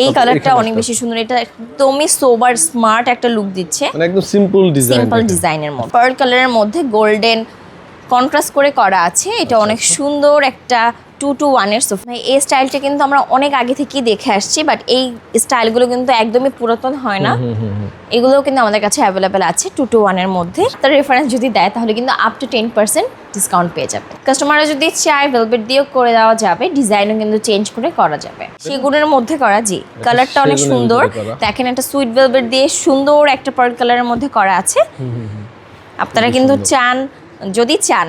এই কালারটা অনেক বেশি সুন্দর। এটা একদমই সোবার স্মার্ট একটা লুক দিচ্ছে। মানে একদম সিম্পল ডিজাইন সিম্পল ডিজাইনের মধ্যে। পার্ল কালারের মধ্যে গোল্ডেন কন্ট্রাস্ট করে করা আছে। এটা আচ্ছা, অনেক সুন্দর একটা টু টু ওয়ানের সোফা এই স্টাইলটা কিন্তু আমরা অনেক আগে থেকেই দেখে আসছি বাট এই স্টাইলগুলো কিন্তু একদমই পুরাতন হয় না। এগুলোও কিন্তু আমাদের কাছে অ্যাভেলেবেল আছে টু টু ওয়ানের মধ্যে। তার রেফারেন্স যদি দেয় তাহলে কিন্তু up to ten percent discount পেয়ে যাবে। কাস্টমাররা যদি চায় ভেলভেট দিয়েও করে দেওয়া যাবে ডিজাইনও কিন্তু চেঞ্জ করে করা যাবে। সেগুনের মধ্যে করা জি। কালারটা অনেক সুন্দর। দেখেন একটা সুইট ভেলভেট দিয়ে সুন্দর একটা পার্ল কালারের মধ্যে করা আছে। আপনারা কিন্তু চান যদি চান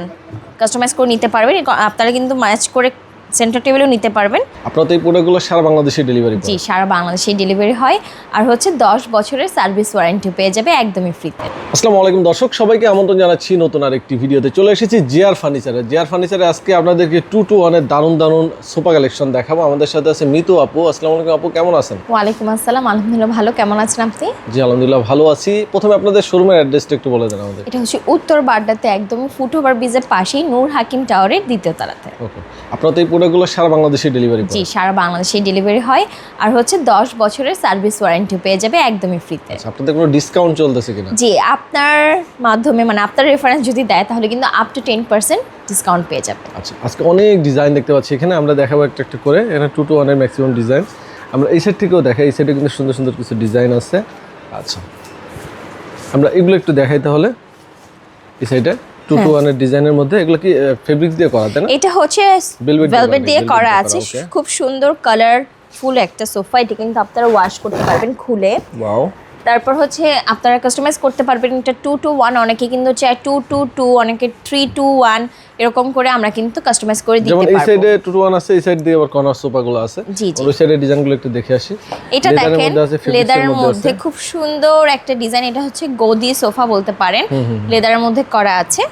কাস্টমাইজ করে নিতে পারবেন। আপনারা কিন্তু ম্যাচ করে সেন্টার টেবিলও নিতে পারবেন। আপনারা তো এই প্রোডাক্টগুলো সারা বাংলাদেশে ডেলিভারি জি সারা বাংলাদেশে ডেলিভারি হয়। আর হচ্ছে দশ বছরের সার্ভিস ওয়ারেন্টি পেয়ে যাবে একদমই ফ্রিতে আসসালামু আলাইকুম দর্শক সবাইকে আমন্ত্রণ জানাচ্ছি নতুন আরেকটি ভিডিওতে চলে এসেছি জিআর ফার্নিচারে জিআর ফার্নিচারে আজকে আপনাদেরকে টু টু ওয়ানের দারুণ দারুণ সোফা কালেকশন দেখাবো। আমাদের সাথে আছে মিতু আপু। আসসালামু আলাইকুম আপু কেমন আছেন? ওয়ালাইকুম আসসালাম। আলহামদুলিল্লাহ ভালো। কেমন আছেন আপনি? জি আলহামদুলিল্লাহ ভালো আছি। প্রথমে আপনাদের শোরুমের অ্যাড্রেসটা একটু বলে দেন আমাদের। এটা হচ্ছে উত্তর বাড্ডাতে একদম ফুট ওভার ব্রিজের পাশেই নূর হাকিম টাওয়ারের দ্বিতীয় তলাতে। ওকে। আপনারা তো এই প্রোডাক্টগুলো সারা বাংলাদেশে ডেলিভারি জি সারা বাংলাদেশে ডেলিভারি হয়। আর হচ্ছে দশ বছরের সার্ভিস ওয়ারেন্টি পেয়ে যাবে একদমই ফ্রিতে আচ্ছা আপনাদের কোনো ডিসকাউন্ট চলতেছে কিনা? জি আপনার মাধ্যমে মানে আপনার রেফারেন্স যদি দেয় তাহলে কিন্তু up to ten percent discount পেয়ে যাবে। আচ্ছা আজকে অনেক ডিজাইন দেখতে পাচ্ছি। এখানে আমরা দেখাবো একটা একটা করে। এখানে টু টু ওয়ানের ম্যাক্সিমাম ডিজাইন আমরা এই সাইড থেকেও দেখাই। এই সাইডে কিন্তু সুন্দর সুন্দর কিছু ডিজাইন আছে। আচ্ছা আমরা এগুলো একটু দেখাই তাহলে। এই সাইডে টু টু ওয়ানের ডিজাইনের মধ্যে এগুলো কি ফেব্রিক দিয়ে করা তাই না? এটা হচ্ছে ভেলভেট দিয়ে করা আছে। খুব সুন্দর কালার ফুল একটা সোফা এটা কিন্তু আপনারা ওয়াশ করতে পারবেন খুলে। ওয়াও তারপর হচ্ছে আপনারা কাস্টমাইজ করতে পারবেন এটা টু টু ওয়ান অনেকে কিন্তু চায় টু টু টু অনেকে থ্রি টু ওয়ান এরকম করে আমরা কিন্তু কাস্টমাইজ করে দিতে এই সাইডে টু টু ওয়ান আছে এই সাইড দিয়ে আবার কর্নার সোফাগুলো আছে। জি, জি। ওই সাইডের ডিজাইনগুলো একটু দেখে আসি। এটা দেখেন লেদারের মধ্যে খুব সুন্দর একটা ডিজাইন এটা হচ্ছে গদি সোফা বলতে পারেন। লেদারের মধ্যে করা আছে।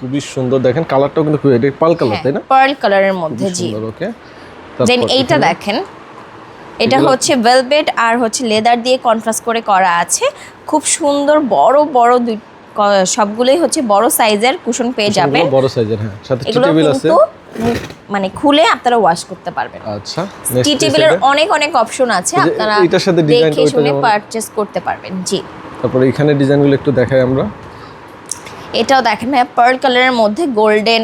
খুবই সুন্দর। দেখেন কালারটাও কিন্তু খুব এটা পাল কালার তাই না? পার্ল কালারের মধ্যে জি। সুন্দর ওকে দেন এইটা দেখেন। এটা হচ্ছে ভেলভেট আর হচ্ছে লেদার দিয়ে কন্ট্রাস্ট করে করা আছে। খুব সুন্দর বড় বড় দুই সবগুলোই হচ্ছে বড় সাইজের কুশন পেয়ে যাবেন। বড় সাইজের হ্যাঁ। সাথে টি টেবিল আছে। মানে খুলে আপনারা ওয়াশ করতে পারবেন। আচ্ছা টি টেবিলের অনেক অনেক অপশন আছে। আপনারা এইটার সাথে শুনে যেমন- পারচেজ করতে পারবেন জি। তারপরে এখানে ডিজাইনগুলো একটু দেখাই আমরা। এটাও দেখেন ভাইয়া পার্ল কালারের মধ্যে গোল্ডেন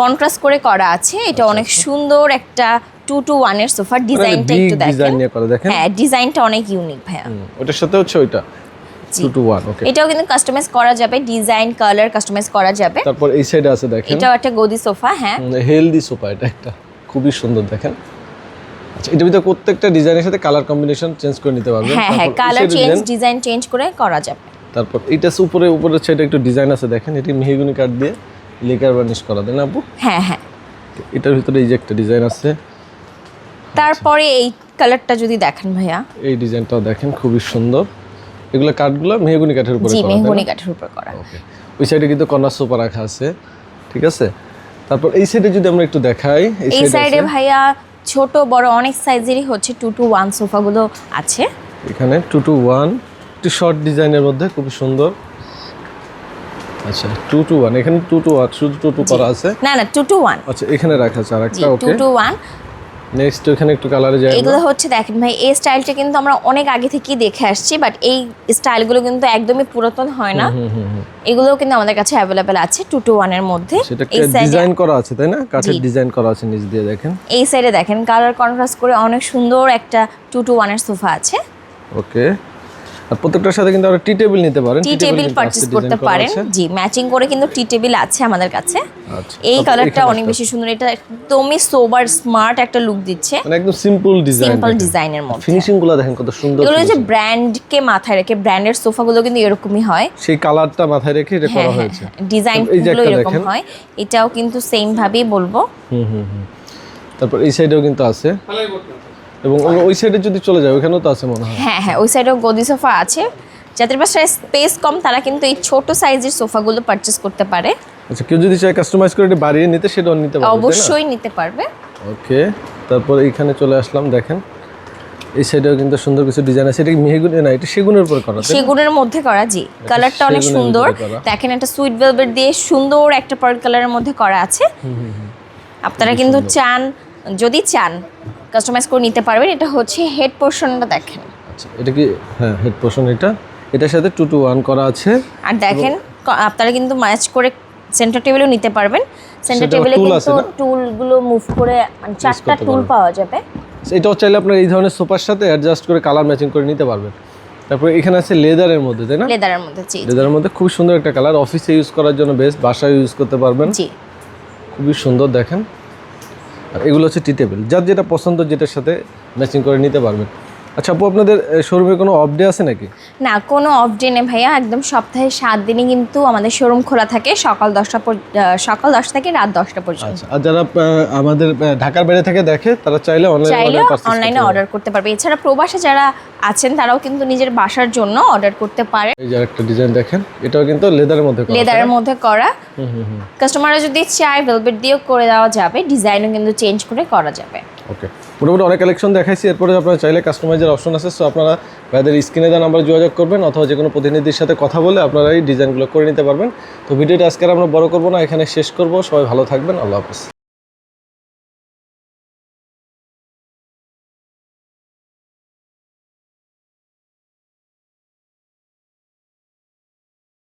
কন্ট্রাস্ট করে করা আছে। এটা অনেক সুন্দর একটা টু টু ওয়ানের সোফার ডিজাইনটা একটু দেখেন। হ্যাঁ ডিজাইনটা অনেক ইউনিক ভাইয়া। ওটার সাথে হচ্ছে ওইটা এটাও কিন্তু কাস্টমাইজ করা যাবে ডিজাইন কালার কাস্টমাইজ করা যাবে। তারপর এই সাইডে আছে দেখেন। এটাও একটা গদি সোফা হ্যাঁ। হেলদি সোফা এটা একটা খুবই সুন্দর দেখেন। আচ্ছা এটার ভিতরে প্রত্যেকটা ডিজাইনের সাথে কালার কম্বিনেশন চেঞ্জ করে নিতে পারবেন। হ্যাঁ হ্যাঁ কালার চেঞ্জ ডিজাইন চেঞ্জ করে করা যাবে। তারপর এটা উপরে উপরের সাইডে একটু ডিজাইন আছে দেখেন এটি মেহগুনি কাঠ দিয়ে লেকার বার্নিশ করা দেন আপু? হ্যাঁ হ্যাঁ। এটার ভিতরে এই যে একটা ডিজাইন আছে। তারপরে এই কালারটা যদি দেখেন ভাইয়া। এই ডিজাইনটাও দেখেন খুবই সুন্দর। এগুলো কাঠগুলো মেহগুনি কাঠের উপরে করা? মেহগনি কাঠের উপর করা। ওই সাইডে কিন্তু কর্নার সোফা রাখা আছে ঠিক আছে? তারপর এই সাইডে যদি আমরা একটু দেখাই এই সাইডে ভাইয়া ছোট বড় অনেক সাইজেরই হচ্ছে টু টু ওয়ান সোফাগুলো আছে। এখানে টু টু ওয়ান একটু শর্ট ডিজাইনের মধ্যে খুবই সুন্দর। আচ্ছা টু টু ওয়ান এখানে টু টু ওয়ান শুধু টু টু করা আছে? না না টু টু ওয়ান আচ্ছা এখানে রাখা আছে আর একটা two okay two one next এখানে একটু কালারে যাই এগুলো হচ্ছে দেখেন ভাই এই স্টাইলটা কিন্তু আমরা অনেক আগে থেকেই দেখে আসছি বাট এই স্টাইলগুলো কিন্তু একদমই পুরাতন হয় না। হুম হুম হুম এগুলোও কিন্তু আমাদের কাছে অ্যাভেলেবেল আছে টু টু ওয়ানের মধ্যে। এই সাইডে ডিজাইন করা আছে তাই না? কাঠের ডিজাইন করা আছে নিচ দিয়ে দেখেন। এই সাইডে দেখেন কালার কন্ট্রাস্ট করে অনেক সুন্দর একটা টু টু ওয়ানের সোফা আছে। ওকে। প্রত্যেকটার সাথে কিন্তু আমরা টি টেবিল নিতে পারেন টি টেবিল পারচেজ করতে পারেন। জি ম্যাচিং করে কিন্তু টি টেবিল আছে আমাদের কাছে। আচ্ছা এই কালারটা অনেক বেশি সুন্দর এটা একদমই সোবার স্মার্ট একটা লুক দিচ্ছে। মানে একদম সিম্পল ডিজাইন সিম্পল ডিজাইনের মধ্যে। ফিনিশিংগুলো দেখেন কত সুন্দর এগুলো যে finishing। ব্র্যান্ডকে মাথায় রেখে ব্র্যান্ডের সোফাগুলো কিন্তু এরকমই হয়। সেই কালারটা মাথায় রেখে এটা হ্যাঁ করা হ্যাঁ হয়েছে। ডিজাইনগুলো এরকম হয়। এটাও কিন্তু সেম ভাবেই বলব। হুম হুম হুম। তারপর এই সাইডেও কিন্তু আছে। এবং ওই- সাইডে যদি চলে যায় ওখানেও তো আছে মনে হয়। হ্যাঁ হ্যাঁ ওই সাইডেও গদি সোফা আছে। যাদের বাসায় স্পেস কম তারা কিন্তু এই ছোট সাইজের সোফাগুলো পারচেস করতে পারে। আচ্ছা কেউ যদি চায় কাস্টমাইজ করে বাড়িয়ে নিতে সেটাও নিতে পারবে অবশ্যই নিতে পারবে। ওকে তারপর এইখানে চলে আসলাম দেখেন। এই সাইডেও কিন্তু সুন্দর কিছু ডিজাইন আছে। এটা মেহগুনি? না এটা সেগুনের উপর করা সেগুনের মধ্যে করা জি। কালারটা অনেক সুন্দর। দেখেন একটা সুইট ভেলভেট দিয়ে সুন্দর একটা পার্ল কালারের মধ্যে করা আছে। আপনারা কিন্তু চান যদি চান কাস্টমাইজ করে নিতে পারবেন এটা হচ্ছে হেড পোর্শনটা দেখেন। আচ্ছা এটা কি হ্যাঁ হেড পোর্শন এটা। এটার সাথে টু টু ওয়ান করা আছে। আর দেখেন আপনারা কিন্তু ম্যাচ করে সেন্টার টেবিলও নিতে পারবেন। সেন্টার টেবিলে কিন্তু? টুলগুলো মুভ করে মানে চারটা টুল পাওয়া যাবে। এটাও চাইলে আপনার এই ধরনের সোফার সাথে অ্যাডজাস্ট করে কালার ম্যাচিং করে নিতে পারবেন। তারপরে এখানে আছে লেদারের মধ্যে তাই না? লেদারের মধ্যে জি লেদারের মধ্যে খুব সুন্দর একটা কালার অফিসে ইউজ করার জন্য বেস্ট বাসায় ইউজ করতে পারবেন। জি। খুবই সুন্দর দেখেন। আর এগুলো হচ্ছে টি টেবিল যার যেটা পছন্দ যেটার সাথে ম্যাচিং করে নিতে পারবেন। আচ্ছা আপু আপনাদের শোরুমে কোনো অফ ডে আছে নাকি? না কোনো অফ ডে নেই ভাইয়া। একদম সপ্তাহে সাত দিনই কিন্তু আমাদের শোরুম খোলা থাকে সকাল দশটা সকাল দশটা থেকে রাত দশটা পর্যন্ত। আচ্ছা আর যারা আমাদের ঢাকার বাইরে থেকে দেখে তারা চাইলে চাইলে অনলাইনে অনলাইনে অর্ডার করতে পারবে। এছাড়া প্রবাসে যারা আছেন তারাও কিন্তু নিজের বাসার জন্য অর্ডার করতে পারে। এই যে একটা ডিজাইন দেখেন এটাও কিন্তু লেদারের মধ্যে করা, লেদারের মধ্যে করা। হুম হুম হুম। কাস্টমাররা যদি চায় ভেলভেট দিয়েও করে দেওয়া যাবে ডিজাইনও কিন্তু চেঞ্জ করে করা যাবে। ওকে মোটামুটি অনেক কালেকশন দেখাইছি। এরপরে আপনারা চাইলে কাস্টমাইজের অপশন আছে। সো আপনারা ভাইদের স্ক্রিনে দেওয়া নাম্বারে যোগাযোগ করবেন অথবা যে কোনো প্রতিনিধির সাথে কথা বলে আপনারা এই ডিজাইনগুলো করে নিতে পারবেন। তো ভিডিওটা আজকে আমরা বড় করব না, এখানে শেষ করব। সবাই ভালো থাকবেন। আল্লাহ হাফিজ।